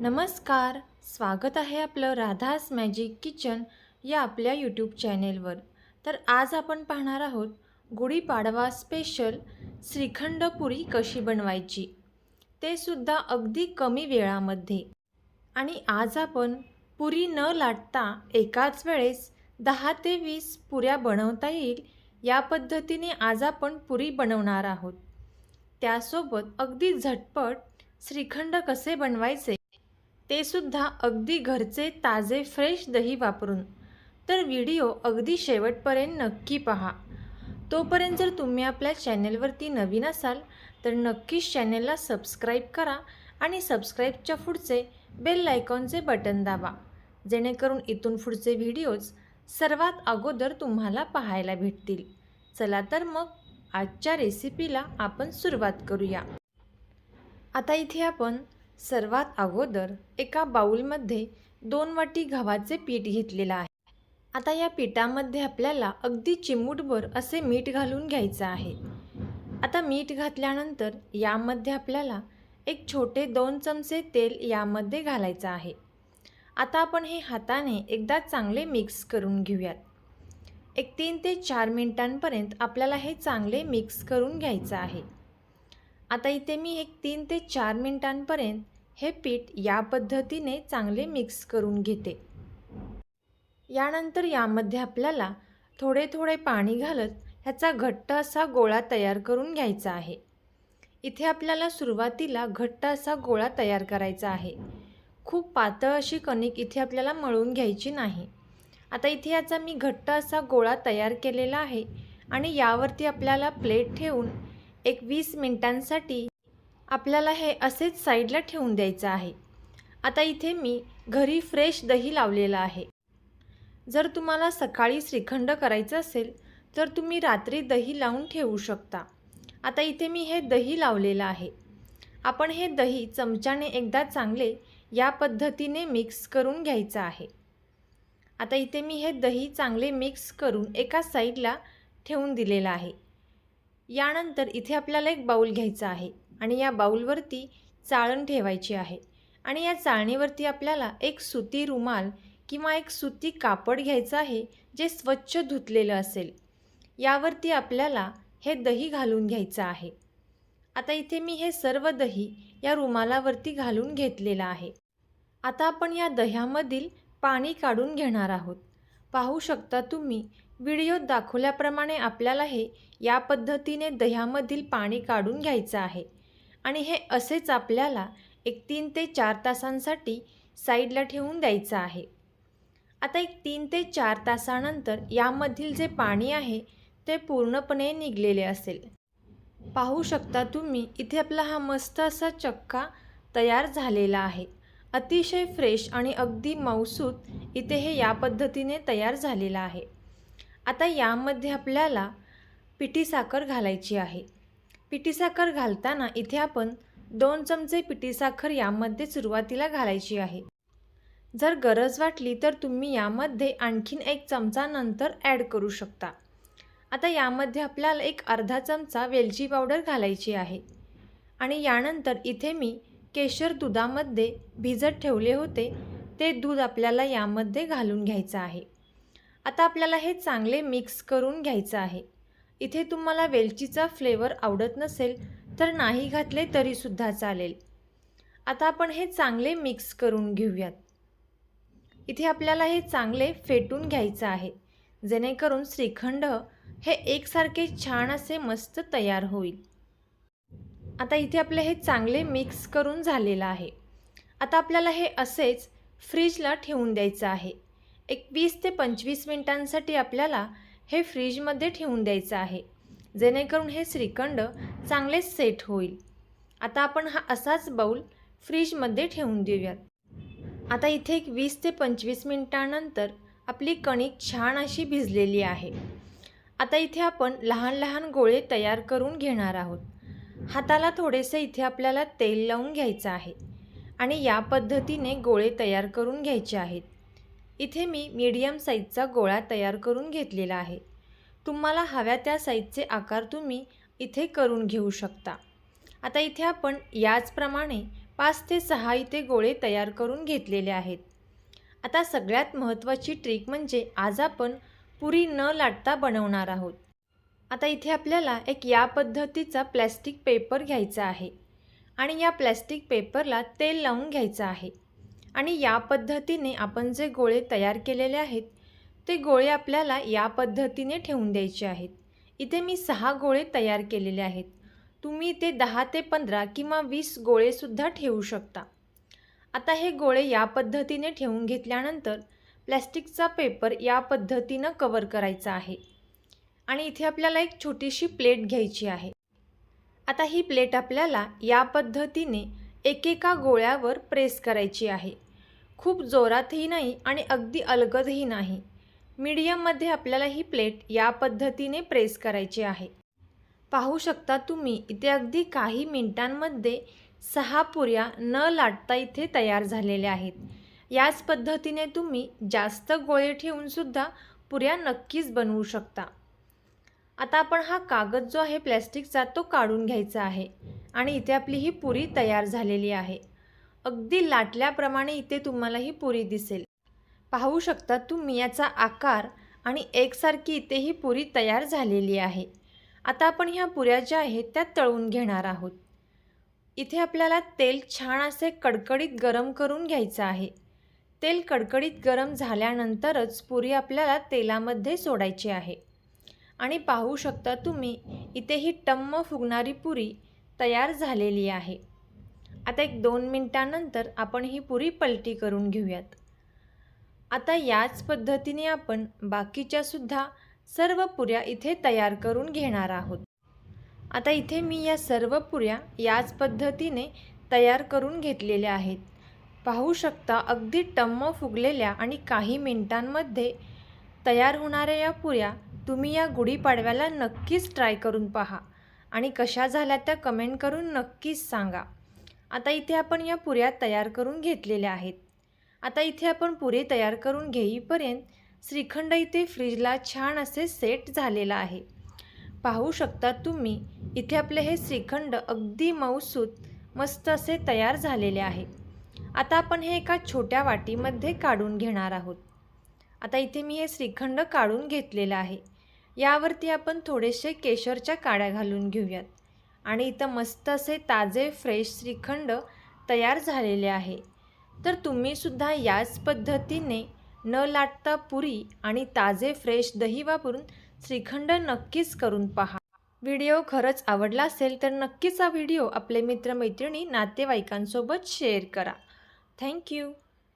नमस्कार स्वागत आहे आपलं राधास मॅजिक किचन या आपल्या यूट्यूब चॅनेलवर तर आज आपण पाहणार आहोत गुढीपाडवा स्पेशल श्रीखंड पुरी कशी बनवायची? ते सुद्धा अगदी कमी वेळामध्ये. आणि आज आपण पुरी न लाटता एकाच वेळेस दहा ते वीस पुऱ्या बनवता येईल या पद्धतीने आज आपण पुरी बनवणार आहोत. त्यासोबत अगदी झटपट श्रीखंड कसे बनवायचे ते सुद्धा अगदी घरचे ताजे फ्रेश दही वापरून. तर व्हिडिओ अगदी शेवटपर्यंत नक्की पहा. तोपर्यंत जर तुम्ही आपल्या चॅनेलवरती नवीन असाल तर नक्कीच चॅनेलला सबस्क्राईब करा आणि सबस्क्राईबच्या पुढचे बेल आयकॉनचे बटन दाबा. जेणेकरून इथून पुढचे व्हिडिओज सर्वात अगोदर तुम्हाला पाहायला भेटतील. चला तर मग आजच्या रेसिपीला आपण सुरुवात करूया. आता इथे आपण सर्वात अगोदर एका बाऊलमध्ये दोन वाटी गव्हाचे पीठ घेतलेलं आहे. आता या पिठामध्ये आपल्याला अगदी चिमूटभर असे मीठ घालून घ्यायचं आहे. आता मीठ घातल्यानंतर यामध्ये आपल्याला एक छोटे दोन चमचे तेल यामध्ये घालायचं आहे. आता आपण हे हाताने एकदा चांगले मिक्स करून घेऊयात. एक तीन ते चार मिनिटांपर्यंत आपल्याला हे चांगले मिक्स करून घ्यायचं आहे. आता इथे मी एक तीन ते चार मिनिटांपर्यंत हे पीठ या पद्धतीने चांगले मिक्स करून घेते. यानंतर यामध्ये आपल्याला थोडे थोडे पाणी घालत ह्याचा घट्ट असा गोळा तयार करून घ्यायचा आहे. इथे आपल्याला सुरुवातीला घट्ट असा गोळा तयार करायचा आहे. खूप पातळ अशी कणिक इथे आपल्याला मळून घ्यायची नाही. आता इथे याचा मी घट्ट असा गोळा तयार केलेला आहे आणि यावरती आपल्याला प्लेट ठेवून एक वीस मिनिटांसाठी आपल्याला हे असेच साईडला ठेवून द्यायचं आहे. आता इथे मी घरी फ्रेश दही लावलेलं आहे. जर तुम्हाला सकाळी श्रीखंड करायचं असेल तर तुम्ही रात्री दही लावून ठेवू शकता. आता इथे मी हे दही लावलेलं आहे. आपण हे दही चमच्याने एकदा चांगले या पद्धतीने मिक्स करून घ्यायचं आहे. आता इथे मी हे दही चांगले मिक्स करून एका साईडला ठेवून दिलेलं आहे. यानंतर इथे आपल्याला एक बाऊल घ्यायचा आहे आणि या बाऊलवरती चाळण ठेवायची आहे. आणि या चाळणीवरती आपल्याला एक सुती रुमाल किंवा एक सुती कापड घ्यायचं आहे जे स्वच्छ धुतलेलं असेल. यावरती आपल्याला हे दही घालून घ्यायचं आहे. आता इथे मी हे सर्व दही या रुमालावरती घालून घेतलेलं आहे. आता आपण या दह्यामधील पाणी काढून घेणार आहोत. पाहू शकता तुम्ही व्हिडिओत दाखवल्याप्रमाणे आपल्याला हे या पद्धतीने दह्यामधील पाणी काढून घ्यायचं आहे. आणि हे असेच आपल्याला एक तीन ते चार तासांसाठी साईडला ठेवून द्यायचं आहे. आता एक तीन ते चार तासानंतर यामधील जे पाणी आहे ते पूर्णपणे निघलेले असेल. पाहू शकता तुम्ही इथे आपला हा मस्त असा चक्का तयार झालेला आहे. अतिशय फ्रेश आणि अगदी मौसूत इथे हे या पद्धतीने तयार झालेलं आहे. आता यामध्ये आपल्याला पिठी साखर घालायची आहे. पिठी साखर घालताना इथे आपण दोन चमचे पिठी साखर यामध्ये सुरुवातीला घालायची आहे. जर गरज वाटली तर तुम्ही यामध्ये आणखीन एक चमचा नंतर ॲड करू शकता. आता यामध्ये आपल्याला एक अर्धा चमचा वेलची पावडर घालायची आहे. आणि यानंतर इथे मी केशर दुधामध्ये भिजत ठेवले होते. ते दूध आपल्याला यामध्ये घालून घ्यायचं आहे. आता आपल्याला हे चांगले मिक्स करून घ्यायचं आहे. इथे तुम्हाला वेलचीचा फ्लेवर आवडत नसेल तर नाही घातले तरीसुद्धा चालेल. आता आपण हे चांगले मिक्स करून घेऊयात. इथे आपल्याला हे चांगले फेटून घ्यायचं आहे. जेणेकरून श्रीखंड हे एकसारखे छान असे मस्त तयार होईल. आता इथे आपले हे चांगले मिक्स करून झालेलं आहे. आता आपल्याला हे असेच फ्रीजला ठेवून द्यायचं आहे. एक वीस ते पंचवीस मिनिटांसाठी आपल्याला हे फ्रीजमध्ये ठेवून द्यायचं आहे. जेणेकरून हे श्रीखंड चांगले सेट होईल. आता आपण हा असाच बाऊल फ्रीजमध्ये ठेवून देऊयात. आता इथे एक वीस ते पंचवीस मिनिटानंतर आपली कणिक छान अशी भिजलेली आहे. आता इथे आपण लहान लहान गोळे तयार करून घेणार आहोत. हाताला थोडेसे इथे आपल्याला तेल लावून घ्यायचं आहे. आणि या पद्धतीने गोळे तयार करून घ्यायचे आहेत. इथे मी मीडियम साईजचा गोळा तयार करून घेतलेला आहे. तुम्हाला हव्या त्या साईजचे आकार तुम्ही इथे करून घेऊ शकता. आता इथे आपण याचप्रमाणे पाच ते सहा इथे गोळे तयार करून घेतलेले आहेत. आता सगळ्यात महत्त्वाची ट्रिक म्हणजे आज आपण पुरी न लाटता बनवणार आहोत. आता इथे आपल्याला एक या पद्धतीचा प्लॅस्टिक पेपर घ्यायचा आहे. आणि या प्लॅस्टिक पेपरला तेल लावून घ्यायचं आहे. आणि या पद्धतीने आपण जे गोळे तयार केलेले आहेत ते गोळे आपल्याला या पद्धतीने ठेवून द्यायचे आहेत. इथे मी सहा गोळे तयार केलेले आहेत. तुम्ही ते दहा ते पंधरा किंवा वीस गोळेसुद्धा ठेवू शकता. आता हे गोळे या पद्धतीने ठेवून घेतल्यानंतर प्लॅस्टिकचा पेपर या पद्धतीनं कवर करायचा आहे. आणि इथे आपल्याला एक छोटीशी प्लेट घ्यायची आहे. आता ही प्लेट आपल्याला या पद्धतीने एकेका गोळ्यावर प्रेस करायची आहे. खूप जोरातही नाही आणि अगदी अलगदही नाही. मीडियममध्ये आपल्याला ही प्लेट या पद्धतीने प्रेस करायची आहे. पाहू शकता तुम्ही इथे अगदी काही मिनिटांमध्ये सहा पुऱ्या न लाटता इथे तयार झालेल्या आहेत. याच पद्धतीने तुम्ही जास्त गोळे ठेवूनसुद्धा पुऱ्या नक्कीच बनवू शकता. आता आपण हा कागद जो आहे प्लॅस्टिकचा तो काढून घ्यायचा आहे आणि इथे आपली ही पुरी तयार झालेली आहे. अगदी लाटल्याप्रमाणे इथे तुम्हाला ही पुरी दिसेल. पाहू शकता तुम्ही याचा आकार आणि एकसारखी इथे ही पुरी तयार झालेली आहे. आता आपण ह्या पुऱ्या ज्या आहेत त्या तळून घेणार आहोत. इथे आपल्याला तेल छान असे कडकडीत गरम करून घ्यायचं आहे. तेल कडकडीत गरम झाल्यानंतरच पुरी आपल्याला तेलामध्ये सोडायची आहे. आणि पाहू शकता तुम्ही इथे ही टम्म फुगणारी पुरी तयार झालेली आहे. आता एक दोन मिनटानंतर आपण ही पुरी पलटी करून घेऊयात. आता याच पद्धतीने आपण बाकीच्यासुद्धा सर्व पुऱ्या इथे तयार करून घेणार आहोत. आता इथे मी या सर्व पुऱ्या याच पद्धतीने तयार करून घेतलेल्या आहेत. पाहू शकता अगदी टम्म फुगलेल्या आणि काही मिनिटांमध्ये तयार होणाऱ्या या पुऱ्या तुम्ही या गुढीपाडव्याला नक्कीच ट्राय करून पहा आणि कशा झाल्या त्या कमेंट करून नक्कीच सांगा. आता इथे आपण या पुऱ्या तयार करून घेतलेल्या आहेत. आता इथे आपण पुरे तयार करून घेईपर्यंत श्रीखंड इथे फ्रीजला छान असे सेट झालेला आहे. पाहू शकता तुम्ही इथे आपले हे श्रीखंड अगदी मऊसूत मस्त असे तयार झालेले आहे. आता आपण हे एका छोट्या वाटीमध्ये काढून घेणार आहोत. आता इथे मी हे श्रीखंड काढून घेतलेलं आहे. यावरती आपण थोडेसे केशरच्या काड्या घालून घेऊयात. आणि इथं मस्त असे ताजे फ्रेश श्रीखंड तयार झालेले आहे. तर तुम्हीसुद्धा याच पद्धतीने न लाटता पुरी आणि ताजे फ्रेश दही वापरून श्रीखंड नक्कीच करून पहा. व्हिडिओ खरंच आवडला असेल तर नक्कीच हा व्हिडिओ आपले मित्रमैत्रिणी नातेवाईकांसोबत शेअर करा. थँक्यू.